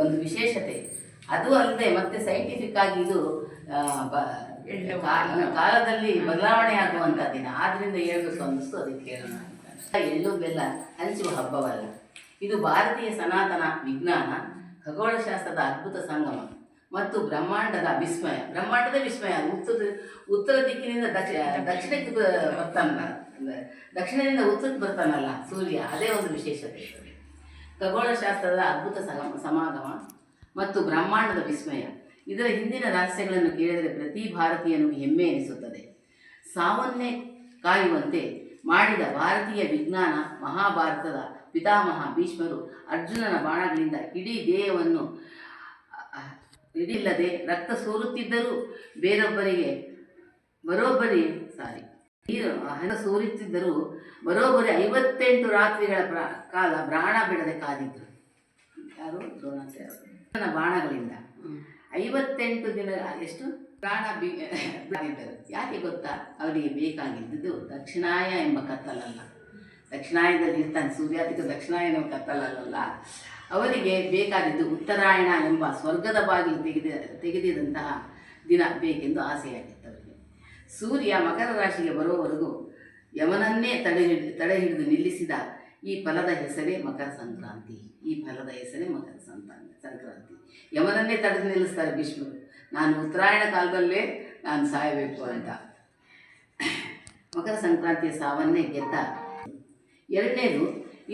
ಒಂದು ವಿಶೇಷತೆ. ಅದು ಅಲ್ಲದೆ ಮತ್ತೆ ಸೈಂಟಿಫಿಕ್ ಆಗಿ ಇದು ಕಾಲದಲ್ಲಿ ಬದಲಾವಣೆ ಆಗುವಂಥ ದಿನ. ಆದ್ರಿಂದ ಹೇಳಬೇಕು ಅನ್ನಿಸ್ತು ಅದಕ್ಕೆ ಹೇಳೋಣ ಅಂತ. ಎಳ್ಳು ಬೆಲ್ಲ ಹಂಚುವ ಹಬ್ಬವಲ್ಲ. ಇದು ಭಾರತೀಯ ಸನಾತನ ವಿಜ್ಞಾನ ಖಗೋಳಶಾಸ್ತ್ರದ ಅದ್ಭುತ ಸಂಗಮ ಮತ್ತು ಬ್ರಹ್ಮಾಂಡದ ವಿಸ್ಮಯ. ಬ್ರಹ್ಮಾಂಡದ ವಿಸ್ಮಯ ಉತ್ತರ ಉತ್ತರ ದಿಕ್ಕಿನಿಂದ ದಕ್ಷಿಣ ದಕ್ಷಿಣಕ್ಕೆ ಬರ್ತಾನಲ್ಲ. ದಕ್ಷಿಣದಿಂದ ಉತ್ತರಕ್ಕೆ ಬರ್ತಾನಲ್ಲ ಸೂರ್ಯ. ಅದೇ ಒಂದು ವಿಶೇಷತೆ. ಖಗೋಳಶಾಸ್ತ್ರದ ಅದ್ಭುತ ಸಗಮ ಸಮಾಗಮ ಮತ್ತು ಬ್ರಹ್ಮಾಂಡದ ವಿಸ್ಮಯ. ಇದರ ಹಿಂದಿನ ರಹಸ್ಯಗಳನ್ನು ಕೇಳಿದರೆ ಪ್ರತಿ ಭಾರತೀಯನಿಗೂ ಹೆಮ್ಮೆ ಎನಿಸುತ್ತದೆ. ಸಾವನ್ನೇ ಕಾಯುವಂತೆ ಮಾಡಿದ ಭಾರತೀಯ ವಿಜ್ಞಾನ ಮಹಾಭಾರತದ ಪಿತಾಮಹ ಭೀಷ್ಮರು ಅರ್ಜುನನ ಬಾಣಗಳಿಂದ ಇಡೀ ದೇಹವನ್ನು, ಇಡಿಲ್ಲದೆ ರಕ್ತ ಸೋರುತ್ತಿದ್ದರೂ ಬೇರೊಬ್ಬರಿಗೆ ಬರೋಬ್ಬರಿ ಸಾರಿ. ಹಣ ಸೋರುತ್ತಿದ್ದರೂ ಬರೋಬ್ಬರಿ ಐವತ್ತೆಂಟು ರಾತ್ರಿಗಳ ಪ್ರ ಕಾಲ ಬ್ರಾಣ ಬಿಡದೆ ಕಾದಿದ್ದರು ಯಾರು? ದ್ರೋಣಾಚಾರ್ಯ ಬಾಣಗಳಿಂದ. ಐವತ್ತೆಂಟು ದಿನ ಎಷ್ಟು? ಪ್ರಾಣ ಬಿ ಬಿಟ್ಟಿದ್ದರು ಯಾಕೆ ಗೊತ್ತಾ? ಅವರಿಗೆ ಬೇಕಾಗಿದ್ದುದು ದಕ್ಷಿಣಾಯ ಎಂಬ ಕತ್ತಲಲ್ಲ. ದಕ್ಷಿಣಾಯದಲ್ಲಿ ಇರ್ತಾನೆ ಸೂರ್ಯಾತಿಕ ದಕ್ಷಿಣಾಯ ಎಂಬ ಕತ್ತಲಲ್ಲ ಅವರಿಗೆ ಬೇಕಾಗಿದ್ದು ಉತ್ತರಾಯಣ ಎಂಬ ಸ್ವರ್ಗದ ಬಾಗಿಲು ತೆಗೆದ ತೆಗೆದಿದಂತಹ ದಿನ ಬೇಕೆಂದು ಆಸೆಯಾಗಿತ್ತು. ಸೂರ್ಯ ಮಕರ ರಾಶಿಗೆ ಬರುವವರೆಗೂ ಯಮನನ್ನೇ ತಡೆ ಹಿಡಿದು ತಡೆ ಹಿಡಿದು ನಿಲ್ಲಿಸಿದ ಈ ಫಲದ ಹೆಸರೇ ಮಕರ ಸಂಕ್ರಾಂತಿ. ಈ ಫಲದ ಹೆಸರೇ ಮಕರ ಸಂಕ್ರಾಂತಿ ಸಂಕ್ರಾಂತಿ. ಯಮನನ್ನೇ ತಡೆದು ನಿಲ್ಲಿಸ್ತಾರೆ ಭೀಷ್ಮರು. ನಾನು ಉತ್ತರಾಯಣ ಕಾಲದಲ್ಲೇ ನಾನು ಸಾಯಬೇಕು ಅಂತ. ಮಕರ ಸಂಕ್ರಾಂತಿಯ ಸಾವನ್ನೇ ಗೆದ್ದ ಎರಡನೇದು,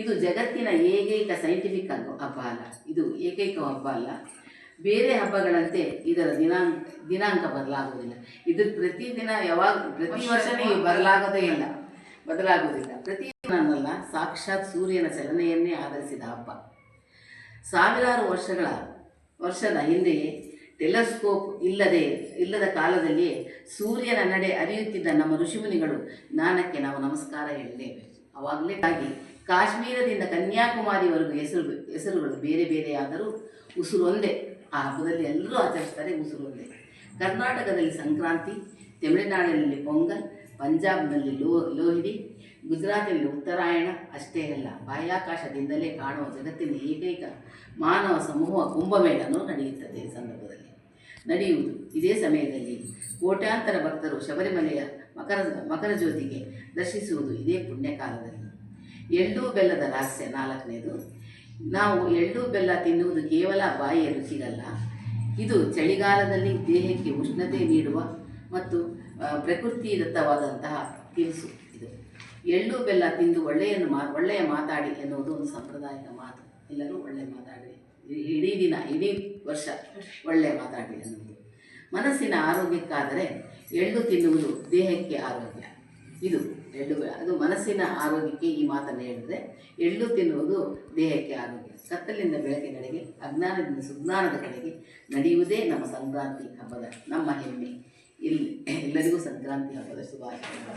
ಇದು ಜಗತ್ತಿನ ಏಕೈಕ ಸೈಂಟಿಫಿಕ್ ಹಬ್ಬ ಅಲ್ಲ ಇದು ಏಕೈಕ ಹಬ್ಬ ಅಲ್ಲ ಬೇರೆ ಹಬ್ಬಗಳಂತೆ ಇದರ ದಿನಾಂಕ ದಿನಾಂಕ ಬದಲಾಗುವುದಿಲ್ಲ. ಇದು ಪ್ರತಿದಿನ ಯಾವಾಗ ಪ್ರತಿ ವರ್ಷವೂ ಬದಲಾಗೋದೇ ಇಲ್ಲ. ಬದಲಾಗುವುದಿಲ್ಲ. ಪ್ರತಿ ಸಾಕ್ಷಾತ್ ಸೂರ್ಯನ ಚಲನೆಯನ್ನೇ ಆಧರಿಸಿದ ಹಬ್ಬ. ಸಾವಿರಾರು ವರ್ಷಗಳ ವರ್ಷದ ಹಿಂದೆಯೇ ಟೆಲಸ್ಕೋಪ್ ಇಲ್ಲದೆ ಇಲ್ಲದ ಕಾಲದಲ್ಲಿಯೇ ಸೂರ್ಯನ ನಡೆ ಅರಿಯುತ್ತಿದ್ದ ನಮ್ಮ ಋಷಿಮುನಿಗಳು ಜ್ಞಾನಕ್ಕೆ ನಾವು ನಮಸ್ಕಾರ ಹೇಳಲೇಬೇಕು. ಅವಾಗಲೇ ಆಗಿ ಕಾಶ್ಮೀರದಿಂದ ಕನ್ಯಾಕುಮಾರಿವರೆಗೂ ಹೆಸರು ಹೆಸರುಗಳು ಬೇರೆ ಬೇರೆಯಾದರೂ ಉಸುರು ಒಂದೇ. ಆ ಹಬ್ಬದಲ್ಲಿ ಎಲ್ಲರೂ ಆಚರಿಸ್ತಾರೆ ಉಸಿರು ಒಂದೇ ಕರ್ನಾಟಕದಲ್ಲಿ ಸಂಕ್ರಾಂತಿ, ತಮಿಳುನಾಡಿನಲ್ಲಿ ಪೊಂಗಲ್, ಪಂಜಾಬ್ನಲ್ಲಿ ಲೋ, ಲೋಹಿಡಿ, ಗುಜರಾತಿನಲ್ಲಿ ಉತ್ತರಾಯಣ, ಅಷ್ಟೇ ಅಲ್ಲ, ಬಾಹ್ಯಾಕಾಶದಿಂದಲೇ ಕಾಣುವ ಜಗತ್ತಿನ ಏಕೈಕ ಮಾನವ ಸಮೂಹ ಕುಂಭಮೇಳನೂ ನಡೆಯುತ್ತದೆ ಈ ಸಂದರ್ಭದಲ್ಲಿ. ನಡೆಯುವುದು ಇದೇ ಸಮಯದಲ್ಲಿ ಕೋಟ್ಯಾಂತರ ಭಕ್ತರು ಶಬರಿಮಲೆಯ ಮಕರ ಮಕರ ಜ್ಯೋತಿಗೆ ದರ್ಶಿಸುವುದು ಇದೇ ಪುಣ್ಯಕಾಲದಲ್ಲಿ. ಎಳ್ಳು, ಬೆಲ್ಲದ ರಹಸ್ಯ ನಾಲ್ಕನೇದು. ನಾವು ಎಳ್ಳು ಬೆಲ್ಲ ತಿನ್ನುವುದು ಕೇವಲ ಬಾಯಿಯ ರುಚಿಗಲ್ಲ. ಇದು ಚಳಿಗಾಲದಲ್ಲಿ ದೇಹಕ್ಕೆ ಉಷ್ಣತೆ ನೀಡುವ ಮತ್ತು ಪ್ರಕೃತಿ ಪ್ರಕೃತಿದತ್ತವಾದಂತಹ ತಿನಿಸು ಇದು. ಎಳ್ಳು ಬೆಲ್ಲ ತಿಂದು ಒಳ್ಳೆಯನ್ನು ಮಾ, ಒಳ್ಳೆಯ ಮಾತಾಡಿ ಎನ್ನುವುದು ಒಂದು ಸಾಂಪ್ರದಾಯಿಕ ಮಾತು. ಎಲ್ಲರೂ ಒಳ್ಳೆಯ ಮಾತಾಡಿ ಇಡೀ ದಿನ, ಇಡೀ ವರ್ಷ ಒಳ್ಳೆಯ ಮಾತಾಡಿ ಎನ್ನುವುದು. ಮನಸ್ಸಿನ ಆರೋಗ್ಯಕ್ಕಾದರೆ ಎಳ್ಳು ತಿನ್ನುವುದು ದೇಹಕ್ಕೆ ಆರೋಗ್ಯ. ಇದು ಎಳ್ಳು ಅದು ಮನಸ್ಸಿನ ಆರೋಗ್ಯಕ್ಕೆ ಈ ಮಾತನ್ನು ಹೇಳಿದ್ರೆ ಎಳ್ಳು ತಿನ್ನುವುದು ದೇಹಕ್ಕೆ ಆರೋಗ್ಯ. ಕತ್ತಲಿಂದ ಬೆಳಕಿನೆಡೆಗೆ ಅಜ್ಞಾನದಿಂದ ಸುಜ್ಞಾನದ ಕಡೆಗೆ ನಡೆಯುವುದೇ ನಮ್ಮ ಸಂಕ್ರಾಂತಿ ಹಬ್ಬದ ನಮ್ಮ ಹೆಮ್ಮೆ. ಇಲ್ಲಿ ಎಲ್ಲರಿಗೂ ಸಂಕ್ರಾಂತಿ ಹಬ್ಬದ ಶುಭಾಶಯಗಳು